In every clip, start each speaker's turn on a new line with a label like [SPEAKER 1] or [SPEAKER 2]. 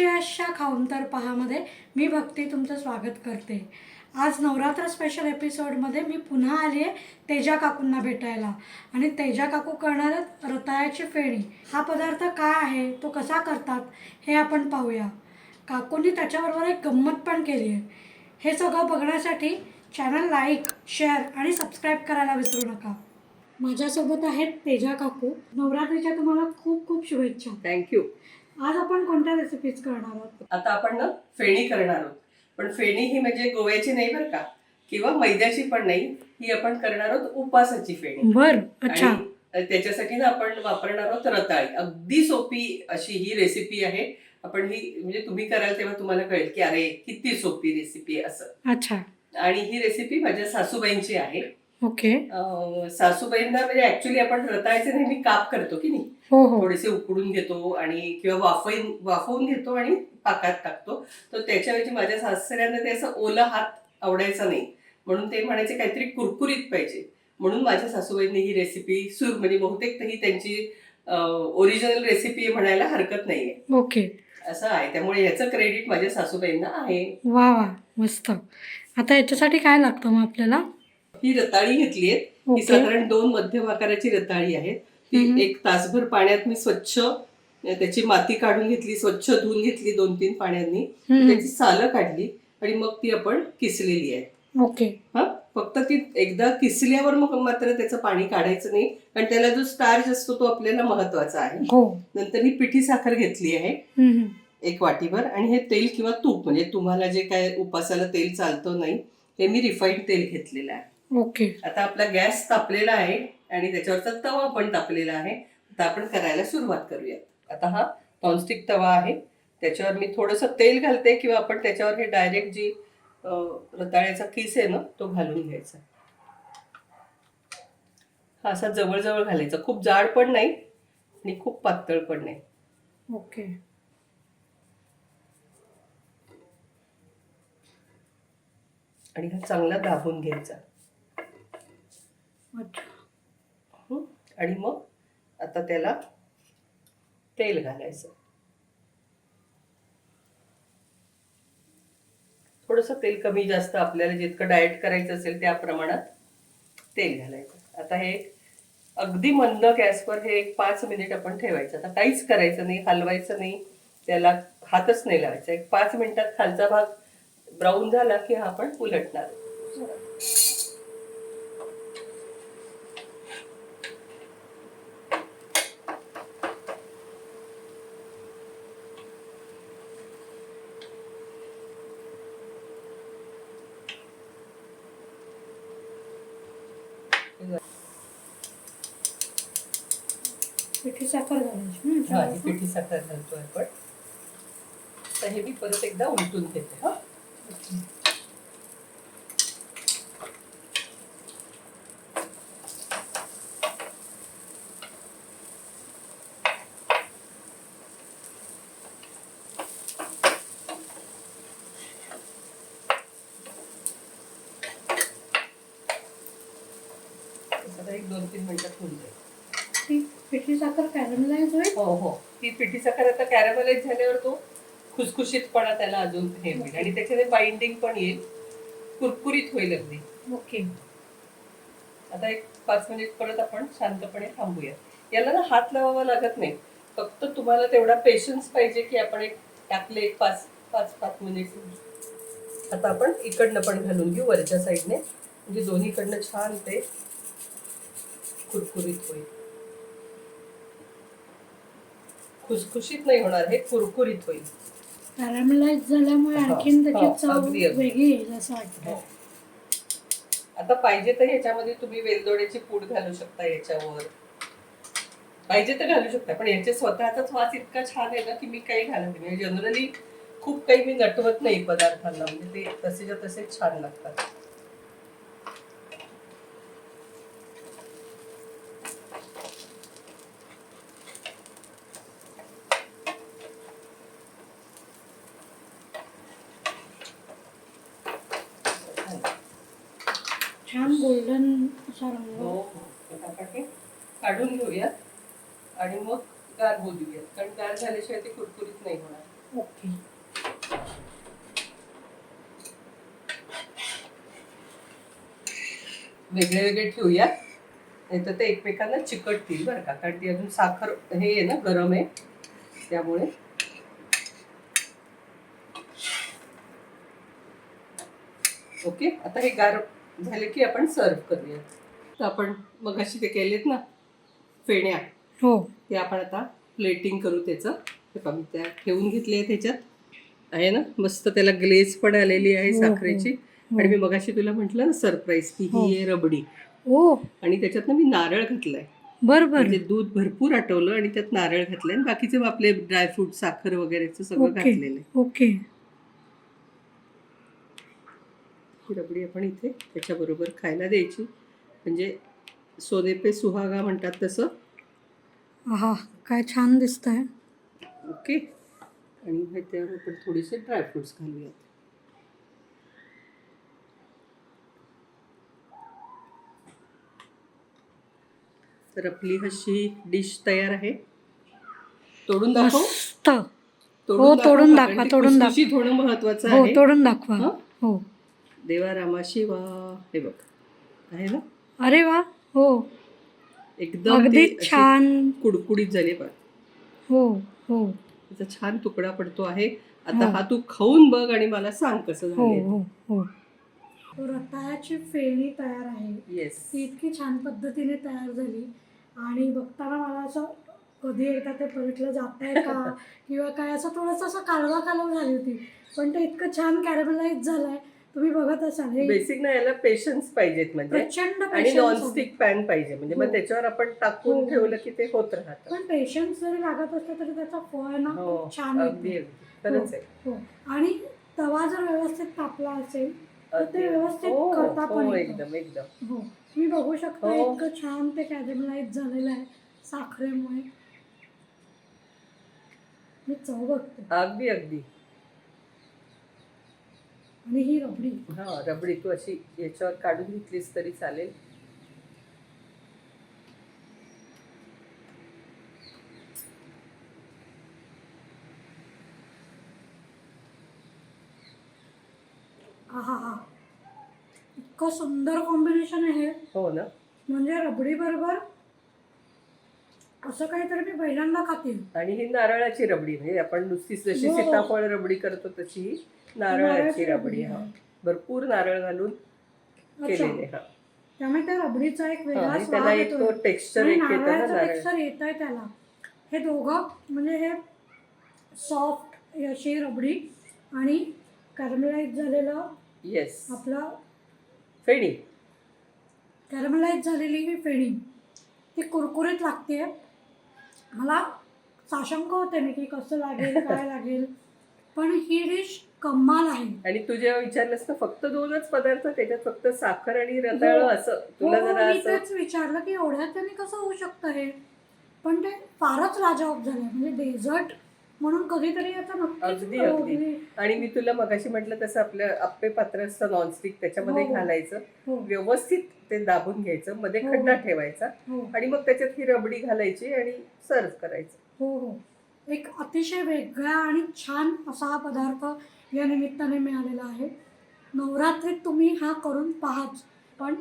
[SPEAKER 1] थ्रीची खाऊन तर पहामध्ये मी भक्ती तुमचं स्वागत करते. आज नवरात्र स्पेशल एपिसोडमध्ये मी पुन्हा आली आहे तेजा काकूंना भेटायला. आणि तेजा काकू करणार रताळ्याची फेणी. हा पदार्थ काय आहे? तो कसा करतात? हे आपण पाहूया. काकूंनी त्याच्याबरोबर एक गंमत पण केली आहे हे सगळं बघण्यासाठी चॅनल लाईक शेअर आणि सबस्क्राईब करायला विसरू नका. माझ्यासोबत आहेत तेजा काकू. नवरात्रीच्या तुम्हाला खूप खूप शुभेच्छा.
[SPEAKER 2] थँक्यू
[SPEAKER 1] आज आपण कोणत्या रेसिपीज करणार आहोत?
[SPEAKER 2] आता आपण ना फेणी करणार आहोत. पण फेणी ही म्हणजे गोव्याची नाही बरं का? किंवा मैद्याची पण नाही. ही आपण करणार आहोत उपासाची फेणी.
[SPEAKER 1] बर अच्छा.
[SPEAKER 2] आणि त्याच्यासाठी ना आपण वापरणार आहोत रताळी. अगदी सोपी अशी ही रेसिपी आहे. आपण ही म्हणजे तुम्ही कराल तेव्हा तुम्हाला कळेल की अरे किती सोपी रेसिपी आहे असं.
[SPEAKER 1] अच्छा.
[SPEAKER 2] आणि ही रेसिपी माझ्या सासूबाईंची आहे.
[SPEAKER 1] ओके.
[SPEAKER 2] सासूबाईंना म्हणजे ऍक्च्युली आपण रताळ्याचे नेहमी काप करतो की नाही?
[SPEAKER 1] हो हो.
[SPEAKER 2] थोडेसे उकडून घेतो आणि किंवा वाफवून वाफवून घेतो आणि पाकात टाकतो. तर त्याच्याऐवजी माझ्या सासऱ्यांना ते असं ओला हात आवडायचा नाही. म्हणून ते म्हणायचे काहीतरी कुरकुरीत पाहिजे. म्हणून माझ्या सासूबाईंनी ही रेसिपी सुरू म्हणजे बहुतेक ही त्यांची ओरिजिनल रेसिपी म्हणायला हरकत नाहीये.
[SPEAKER 1] ओके.
[SPEAKER 2] असं आहे. त्यामुळे याचं क्रेडिट माझ्या सासूबाईंना आहे.
[SPEAKER 1] वा वा. मस्त. आता याच्यासाठी काय लागतं मग आपल्याला?
[SPEAKER 2] ही रताळी घेतली आहे ही साधारण दोन मध्यम आकाराची रताळी आहे
[SPEAKER 1] हम्म.
[SPEAKER 2] ती एक तासभर पाण्यात मी स्वच्छ त्याची माती काढून घेतली स्वच्छ धुवून घेतली दोन तीन पाण्यानी. त्याची सालं काढली आणि मग ती आपण किसलेली आहे
[SPEAKER 1] ओके.
[SPEAKER 2] हा? फक्त ती एकदा किसल्यावर मग मात्र त्याचं पाणी काढायचं नाही. कारण त्याला जो स्टार्च असतो तो आपल्याला महत्त्वाचा आहे.
[SPEAKER 1] हो.
[SPEAKER 2] नंतर ही पिठी साखर घेतली आहे. एक वाटीभर. आणि हे तेल किंवा तूप म्हणजे तुम्हाला जे काय उपासाला तेल चालतं नाही ते मी रिफाईंड तेल घेतलेलं आहे.
[SPEAKER 1] ओके.
[SPEAKER 2] आता आपला गॅस तापलेला आहे आणि त्याच्यावरचा तवा पण तापलेला आहे. आता आपण करायला सुरुवात करूया आता हा नॉनस्टिक तवा आहे. त्याच्यावर मी थोडंसं तेल घालते किंवा आपण त्याच्यावर हे डायरेक्ट जी रताळ्याचा किस आहे ना तो घालून घ्यायचा. हा असा जवळजवळ घालायचा. खूप जाड पण नाही आणि खूप पातळ पण नाही.
[SPEAKER 1] ओके.
[SPEAKER 2] आणि हा चांगला दाबून घ्यायचा.
[SPEAKER 1] अच्छा.
[SPEAKER 2] आणि मग आता त्याला तेल घालायचं. थोडंसं तेल कमी जास्त आपल्याला जितकं डाएट करायचं असेल त्या प्रमाणात तेल घालायचं. आता हे अगदी मंद गॅसवर हे एक पाच मिनिट आपण ठेवायचं. आता काहीच करायचं नाही हलवायचं नाही. त्याला हातच नाही लावायचा. एक पाच मिनिटात खालचा भाग ब्राऊन झाला की हा आपण उलटणार.
[SPEAKER 1] पिठी साखर घालायची
[SPEAKER 2] हा ही? पिठी साखर घालतोय आपण. तर हे मी परत एकदा उलटून घेते हा. एक दोन तीन मिनिटात होऊन जाईल
[SPEAKER 1] ती पिठी साखर कॅरमलाइज होईल?
[SPEAKER 2] हो हो. ती पिठी साखर आता कॅरमलाइज झाल्यावर तो खुसखुशीतपणा त्याला अजून हे होईल. आणि त्याच्याने बाइंडिंग पण येईल. कुरकुरीत होईल अगदी.
[SPEAKER 1] ओके.
[SPEAKER 2] आता एक पाच मिनिट परत आपण शांतपणे थांबूया. याला ना हात लावावा लागत नाही. फक्त तुम्हाला तेवढा पेशन्स पाहिजे की आपण एक टाकले एक पाच पाच पाच मिनिट आता आपण इकडनं पण घालून घेऊ वरच्या साईडने म्हणजे दोन्हीकडनं छान ते कुरकुरीत होईल. खुसखुशीत नाही होणार हे कुरकुरीत होईल.
[SPEAKER 1] कॅरमलाइज झाल्यामुळे
[SPEAKER 2] हा,
[SPEAKER 1] आणखीन
[SPEAKER 2] हा,
[SPEAKER 1] त्याची चव
[SPEAKER 2] अगदी, अगदी.
[SPEAKER 1] वेगळी येईल असं वाटतं
[SPEAKER 2] आता पाहिजे तर ह्याच्यामध्ये तुम्ही वेलदोड्याची पूड घालू शकता याच्यावर. पाहिजे तर घालू शकता पण याचे स्वतःचाच वास इतका छान आहे ना की मी काही घालत नाही. जनरली खूप काही मी नटवत नाही पदार्थांना म्हणजे ते तसेच्या तसेच छान लागतात.
[SPEAKER 1] छान गोल्डन असा रंग
[SPEAKER 2] हो. हो काढून घेऊयात आणि मग गार होऊ देऊयात. कारण गार झाल्याशिवाय ते कुरकुरीत नाही होणार.
[SPEAKER 1] ओके.
[SPEAKER 2] वेगळे वेगळे ठेवूया नाही तर ते एकमेकांना चिकटतील बरं का. कारण ती अजून साखर हे आहे ना गरम आहे. त्यामुळे. ओके. आता हे गार झाले की आपण सर्व करूया तर आपण मग अशी ते केलेत ना फेण्या
[SPEAKER 1] हो.
[SPEAKER 2] ते आपण आता प्लेटिंग करू त्याचं. हे त्या ठेवून घेतले आहे त्याच्यात आहे ना? मस्त त्याला ग्लेज पण आलेली आहे
[SPEAKER 1] हो, हो.
[SPEAKER 2] साखरेची. आणि मी मगाशी तुला म्हटलं ना सरप्राईज की
[SPEAKER 1] हो.
[SPEAKER 2] ही. आहे रबडी.
[SPEAKER 1] ओ
[SPEAKER 2] आणि त्याच्यात ना मी नारळ घातलाय.
[SPEAKER 1] बर बर
[SPEAKER 2] म्हणजे दूध भरपूर आटवलं आणि त्यात नारळ घातलंय. आणि बाकीचे आपले ड्रायफ्रूट साखर वगैरेचं सगळं घातलेलं आहे.
[SPEAKER 1] ओके.
[SPEAKER 2] ही रबडी आपण इथे त्याच्याबरोबर खायला द्यायची. म्हणजे सोने पे सुहागा म्हणतात तसं.
[SPEAKER 1] हा काय छान दिसतंय.
[SPEAKER 2] ओके. आणि ह्याच्यावर आपण थोडेसे ड्रायफ्रुट्स घालूयात. तर आपली अशी डिश तयार आहे. तोडून दाखव.
[SPEAKER 1] मस्त. हो,
[SPEAKER 2] दाखव
[SPEAKER 1] तोडून? दाखवा, तोडून
[SPEAKER 2] होणं महत्वाचं
[SPEAKER 1] हो
[SPEAKER 2] आहे.
[SPEAKER 1] तोडून दाखवा.
[SPEAKER 2] हं? देवा रामा शिवा. हे बघ. आहे ना?
[SPEAKER 1] अरे वा हो.
[SPEAKER 2] एकदम
[SPEAKER 1] अगदी
[SPEAKER 2] ती अशी
[SPEAKER 1] छान.
[SPEAKER 2] कुडकुडीत झाली बघ.
[SPEAKER 1] हो हो.
[SPEAKER 2] त्याचा छान तुकडा पडतो आहे. आता
[SPEAKER 1] हो.
[SPEAKER 2] हा तू खाऊन बघ आणि मला सांग कसं
[SPEAKER 1] हो
[SPEAKER 2] झालं
[SPEAKER 1] हो हो. रताळ्याची फेणी तयार आहे.
[SPEAKER 2] येस
[SPEAKER 1] ती इतकी छान पद्धतीने तयार झाली. आणि बघताना मला असं कधी एकदा ते पलटलं जात आहे का? किंवा काय? असं थोडंसं असं कालवा कालव झाली होती. पण ते इतकं छान कॅरेमलाइज झालंय. तुम्ही बघत असाल हे
[SPEAKER 2] बेसिक ना याला पेशन्स पाहिजेत म्हणजे.
[SPEAKER 1] प्रचंड
[SPEAKER 2] आणि
[SPEAKER 1] patience
[SPEAKER 2] नॉनस्टिक पॅन पाहिजे. म्हणजे मग
[SPEAKER 1] हो.
[SPEAKER 2] त्याच्यावर आपण टाकून
[SPEAKER 1] हो.
[SPEAKER 2] ठेवलं की ते होत राहतं.
[SPEAKER 1] पण पेशन्स जरी लागत असलं तरी त्याचा फळ ना
[SPEAKER 2] हो
[SPEAKER 1] खूप छान
[SPEAKER 2] अगदी
[SPEAKER 1] येतं.
[SPEAKER 2] अगदी खरंच आहे.
[SPEAKER 1] हो आणि तवा जर व्यवस्थित तापला असेल तर ते
[SPEAKER 2] अगदी.
[SPEAKER 1] व्यवस्थित
[SPEAKER 2] हो,
[SPEAKER 1] करता पण
[SPEAKER 2] हो
[SPEAKER 1] येतं.
[SPEAKER 2] एकदम एकदम.
[SPEAKER 1] हो. मी बघू शकता
[SPEAKER 2] हो.
[SPEAKER 1] इतकं छान ते कॅरेमलाइज झालेलं आहे साखरेमुळे. मी चव बघते.
[SPEAKER 2] अगदी अगदी.
[SPEAKER 1] आणि ही रबडी.
[SPEAKER 2] हा रबडी. तू अशी याच्यावर काढून घेतलीस तरी चालेल.
[SPEAKER 1] हा इतकं सुंदर कॉम्बिनेशन आहे हे.
[SPEAKER 2] ना?
[SPEAKER 1] म्हणजे रबडी बरोबर असं काहीतरी मी पहिल्यांदा खाते.
[SPEAKER 2] आणि ही नारळाची रबडी म्हणजे आपण नुसती जशी
[SPEAKER 1] हो.
[SPEAKER 2] सीताफळ रबडी करतो तशी ही. नारळाची रबडी हा. भरपूर नारळ घालून केलेले हा.
[SPEAKER 1] त्यामुळे त्या रबडीचा एक वेगळा
[SPEAKER 2] आणि
[SPEAKER 1] स्वाद
[SPEAKER 2] त्याला एक
[SPEAKER 1] येतोय.
[SPEAKER 2] टेक्स्चर
[SPEAKER 1] आणि
[SPEAKER 2] एक येतं ना
[SPEAKER 1] नारळाचं
[SPEAKER 2] नारळ.
[SPEAKER 1] टेक्स्चर येत आहे त्याला. हे दोघं म्हणजे हे सॉफ्ट अशी रबडी आणि कॅरमलाइज झालेलं
[SPEAKER 2] येस
[SPEAKER 1] आपलं
[SPEAKER 2] फेणी.
[SPEAKER 1] कॅरमलाइज झालेली ही फेणी. ती कुरकुरीत लागते मला साशंक होते मी की कसं लागेल काय लागेल. पण ही डिश कमाल आहे
[SPEAKER 2] आणि तू जेव्हा विचारलंस ना फक्त दोनच पदार्थ त्याच्यात फक्त साखर आणि रताळ
[SPEAKER 1] हो.
[SPEAKER 2] असं
[SPEAKER 1] हो,
[SPEAKER 2] तुला
[SPEAKER 1] हो,
[SPEAKER 2] जरा
[SPEAKER 1] मी
[SPEAKER 2] असं
[SPEAKER 1] तेच विचारलं की एवढ्यात त्यांनी कसं होऊ शकतं हे पण ते फारच लाजवाब झालं म्हणजे डेझर्ट म्हणून कधीतरी आता नक्कीच
[SPEAKER 2] अगदी, अगदी.
[SPEAKER 1] अगदी
[SPEAKER 2] आणि मी तुला मगाशी म्हटलं तसं आपलं आप्पे पात्र असतं नॉनस्टिक त्याच्यामध्ये
[SPEAKER 1] हो.
[SPEAKER 2] घालायचं
[SPEAKER 1] हो
[SPEAKER 2] व्यवस्थित ते दाबून घ्यायचं मध्ये
[SPEAKER 1] हो.
[SPEAKER 2] खड्डा ठेवायचा
[SPEAKER 1] हो
[SPEAKER 2] आणि मग त्याच्यात ही रबडी घालायची आणि सर्व करायचं
[SPEAKER 1] हो हो एक अतिशय वेगळा आणि छान असा हा पदार्थ या निमित्ताने मिळालेला आहे. नवरात्रीत तुम्ही हा करून पाहाच. पण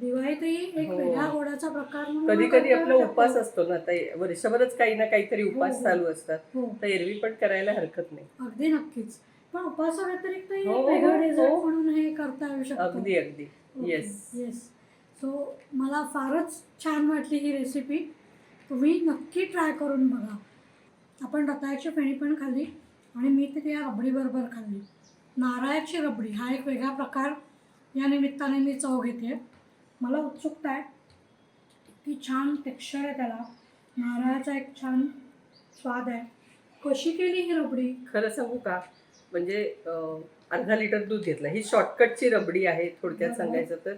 [SPEAKER 1] दिवाळीतही एक
[SPEAKER 2] हो.
[SPEAKER 1] वेगळ्या गोडाचा प्रकार म्हणून
[SPEAKER 2] कधी
[SPEAKER 1] हा
[SPEAKER 2] कधी आपला उपास. असतो ना आता वर्षभरच काही ना काहीतरी उपास
[SPEAKER 1] हो.
[SPEAKER 2] चालू असतात.
[SPEAKER 1] हो.
[SPEAKER 2] तर एरवी पण करायला हरकत नाही.
[SPEAKER 1] अगदी नक्कीच. पण
[SPEAKER 2] हो,
[SPEAKER 1] वेगळं
[SPEAKER 2] हो,
[SPEAKER 1] डेझर्ट
[SPEAKER 2] हो.
[SPEAKER 1] म्हणून हे करता येऊ शकतं.
[SPEAKER 2] अगदी अगदी. येस
[SPEAKER 1] येस सो मला फारच छान वाटली ही रेसिपी तुम्ही नक्की ट्राय करून बघा. आपण रताळ्याची फेणी पण खाल्ली. आणि मी ती त्या रबडीबरोबर खाल्ली नारळाची रबडी हा एक वेगळा प्रकार या निमित्ताने मी चव घेते मला उत्सुकता आहे की छान टेक्स्चर आहे त्याला नारळाचा एक छान स्वाद आहे कशी केली ही रबडी
[SPEAKER 2] खरं सांगू का म्हणजे अर्धा लिटर दूध घेतलं ही शॉर्टकटची रबडी आहे थोडक्यात. सांगायचं तर.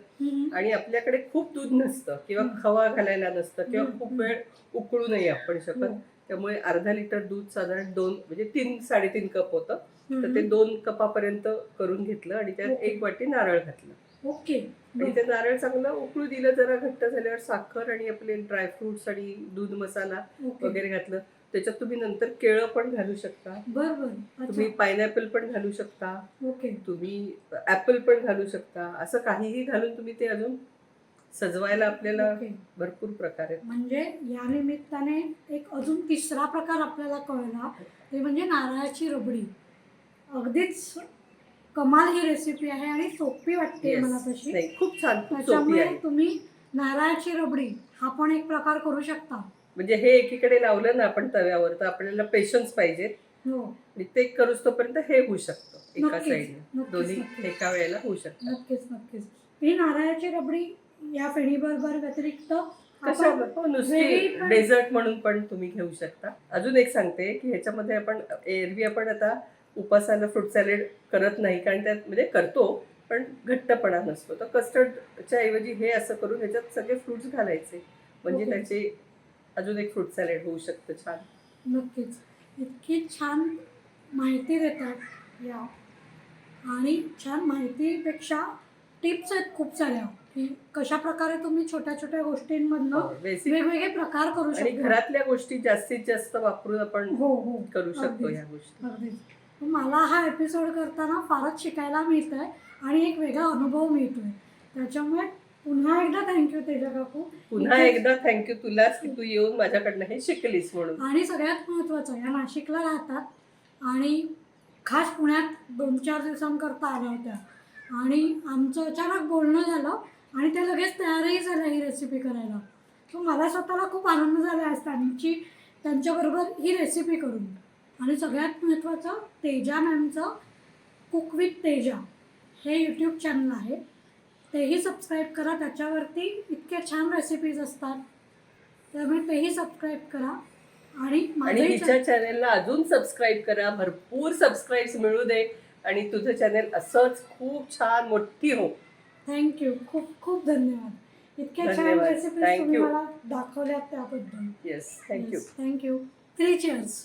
[SPEAKER 2] आणि आपल्याकडे खूप दूध नसतं किंवा. खवा घालायला नसतं किंवा. खूप वेळ उकळू नाही आपण शकत
[SPEAKER 1] हो.
[SPEAKER 2] त्यामुळे अर्धा लिटर दूध साधारण दोन म्हणजे तीन साडेतीन कप होतं. तर ते. दोन कपापर्यंत करून घेतलं आणि त्यात. एक वाटी नारळ घातलं.
[SPEAKER 1] ओके.
[SPEAKER 2] आणि ते नारळ चांगलं उकळू दिलं जरा घट्ट झाल्यावर साखर आणि आपले ड्रायफ्रुट्स आणि दूध मसाला वगैरे घातलं. त्याच्यात तुम्ही नंतर केळं पण घालू शकता.
[SPEAKER 1] बर बर.
[SPEAKER 2] तुम्ही पायनॅपल पण घालू शकता.
[SPEAKER 1] ओके.
[SPEAKER 2] तुम्ही ऍपल पण घालू शकता. असं काहीही घालून तुम्ही ते अजून सजवायला आपल्याला
[SPEAKER 1] ओके.
[SPEAKER 2] भरपूर प्रकार आहेत.
[SPEAKER 1] म्हणजे या निमित्ताने एक अजून तिसरा प्रकार आपल्याला कळला ते म्हणजे नारळाची रबडी. अगदीच कमाल ही रेसिपी आहे आणि सोपी वाटते
[SPEAKER 2] Yes.
[SPEAKER 1] मला तशी.
[SPEAKER 2] नाही खूप छान खूप सोपी
[SPEAKER 1] त्याच्यामुळे
[SPEAKER 2] आहे.
[SPEAKER 1] तुम्ही नारळाची रबडी हा पण एक प्रकार करू शकता.
[SPEAKER 2] म्हणजे हे एकीकडे लावलं ना आपण तव्यावर तर आपल्याला पेशन्स पाहिजेत
[SPEAKER 1] हो.
[SPEAKER 2] आणि ते करूच तोपर्यंत हे होऊ शकतं. एका
[SPEAKER 1] नक्कीच,
[SPEAKER 2] साईडने
[SPEAKER 1] नक्कीच,
[SPEAKER 2] दोन्ही
[SPEAKER 1] नक्कीच.
[SPEAKER 2] एका वेळेला होऊ शकतं
[SPEAKER 1] नक्कीच नक्कीच. ही नारळाची रबडी या फेणीबरोबर व्यतिरिक्त
[SPEAKER 2] हो डेझर्ट म्हणून पण तुम्ही घेऊ शकता. अजून एक सांगते की ह्याच्यामध्ये आपण एरवी आपण आता उपासाला फ्रूट सॅलेड करत नाही कारण त्यात म्हणजे करतो पण घट्टपणा नसतो. तर कस्टर्डच्या ऐवजी हे असं करून ह्याच्यात सगळे फ्रुट्स घालायचे. म्हणजे. त्याचे अजून एक फ्रूट सॅलेड होऊ शकतं छान.
[SPEAKER 1] नक्कीच. इतकी छान माहिती देतात या. आणि छान माहितीपेक्षा टिप्स आहेत खूप साऱ्या की कशा प्रकारे तुम्ही छोट्या छोट्या गोष्टींमधनं
[SPEAKER 2] बेसिक
[SPEAKER 1] वेगवेगळे प्रकार करू
[SPEAKER 2] हो. आणि
[SPEAKER 1] शकतो.
[SPEAKER 2] घरातल्या गोष्टी जास्तीत जास्त वापरून आपण
[SPEAKER 1] हो हो.
[SPEAKER 2] करू शकतो
[SPEAKER 1] अगदीच.
[SPEAKER 2] ह्या गोष्टी.
[SPEAKER 1] अगदीच. मला हा एपिसोड करताना फारच शिकायला मिळत आहे आणि एक वेगळा अनुभव मिळतोय. त्याच्यामुळे पुन्हा एकदा थँक्यू तेजा काकू.
[SPEAKER 2] पुन्हा
[SPEAKER 1] इथे-
[SPEAKER 2] एकदा थँक्यू तुलाच की तू येऊन माझ्याकडनं हे शिकलीस म्हणून.
[SPEAKER 1] आणि सगळ्यात महत्त्वाचं या नाशिकला राहतात आणि खास पुण्यात दोन चार दिवसांकरता आल्या होत्या. आणि आमचं अचानक बोलणं झालं आणि त्या लगेच तयारही झाल्या ही रेसिपी करायला. तर मला स्वतःला खूप आनंद झाला आज त्यांची त्यांच्याबरोबर ही रेसिपी करून. आणि सगळ्यात महत्त्वाचं तेजा मॅमचं कुक विथ तेजा हे यूट्यूब चॅनल आहे. तेही सबस्क्राईब करा त्याच्यावरती इतक्या छान रेसिपीज असतात. त्यामुळे तेही सबस्क्राईब करा. आणि
[SPEAKER 2] हिच्या चॅनेलला अजून सबस्क्राईब करा. भरपूर सबस्क्राईब्स मिळू दे. आणि तुझं चॅनेल असंच खूप छान मोठी हो.
[SPEAKER 1] थँक्यू खूप खूप धन्यवाद. इतक्या छान. रेसिपीज तुम्ही. मला दाखवल्यात त्याबद्दल.
[SPEAKER 2] Yes thank you
[SPEAKER 1] thank you three chairs